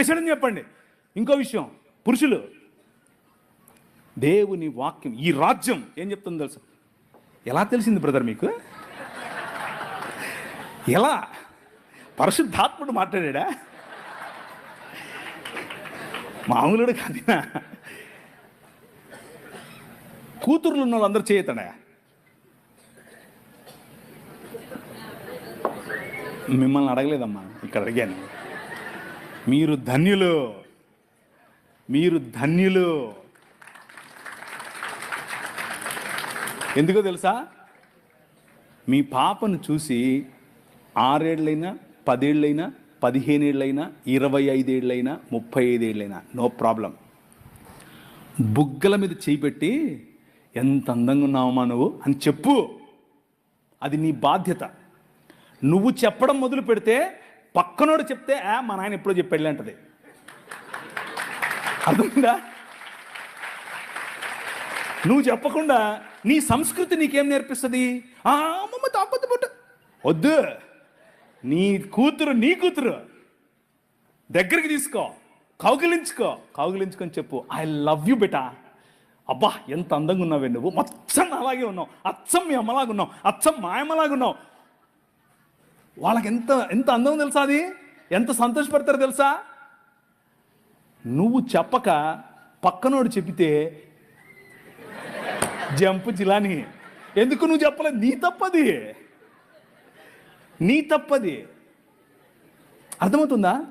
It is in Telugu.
చెప్పేశాడని చెప్పండి. ఇంకో విషయం పురుషులు. దేవుని వాక్యం ఈ రాజ్యం ఏం చెప్తుందో తెలుసు? ఎలా తెలిసింది బ్రదర్ మీకు? ఎలా? పరిశుద్ధాత్ముడు మాట్లాడా మామూలుడు కాదినా? కూతుర్లు ఉన్న వాళ్ళందరూ చేయతాడా మిమ్మల్ని అడగలేదమ్మా ఇక్కడ అడిగాను. మీరు ధన్యులు. మీరు ధన్యులు. ఎందుకో తెలుసా? మీ పాపను చూసి ఆరేళ్ళైనా పదేళ్ళైనా పదిహేనేళ్ళైనా ఇరవై ఐదేళ్ళైనా ముప్పై ఐదేళ్ళైనా నో ప్రాబ్లం. బుగ్గల మీద చేపెట్టి ఎంత అందంగా ఉన్నావమ్మా నువ్వు అని చెప్పు. అది నీ బాధ్యత. నువ్వు చెప్పడం మొదలు పెడితే పక్కనోడు చెప్తే ఆ మా నాయన ఎప్పుడో చెప్పాడులే అంటది. అర్థమైందా? నువ్వు చెప్పకుండా నీ సంస్కృతి నీకేం నేర్పిస్తుంది? ఆ అమ్మమ్మ తాకొద్దు పుట్టు. వద్దు. నీ కూతురు నీ కూతురు దగ్గరికి తీసుకో కౌగిలించుకో. కౌగిలించుకొని చెప్పు. I love you beta. అబ్బా ఎంత అందంగా ఉన్నావే నువ్వు. మొత్తం అలాగే ఉన్నావు. అచ్చం మీ అమ్మలాగా ఉన్నావు అచ్చం మా అమ్మలాగా ఉన్నావు వాళ్ళకి ఎంత ఎంత అందం తెలుసా అది? ఎంత సంతోషపడతారో తెలుసా? నువ్వు చెప్పక పక్కనోడు చెప్పితే జంపు జిలాని. ఎందుకు నువ్వు చెప్పలేదు? నీ తప్పది. నీ తప్పది. అర్థమవుతుందా?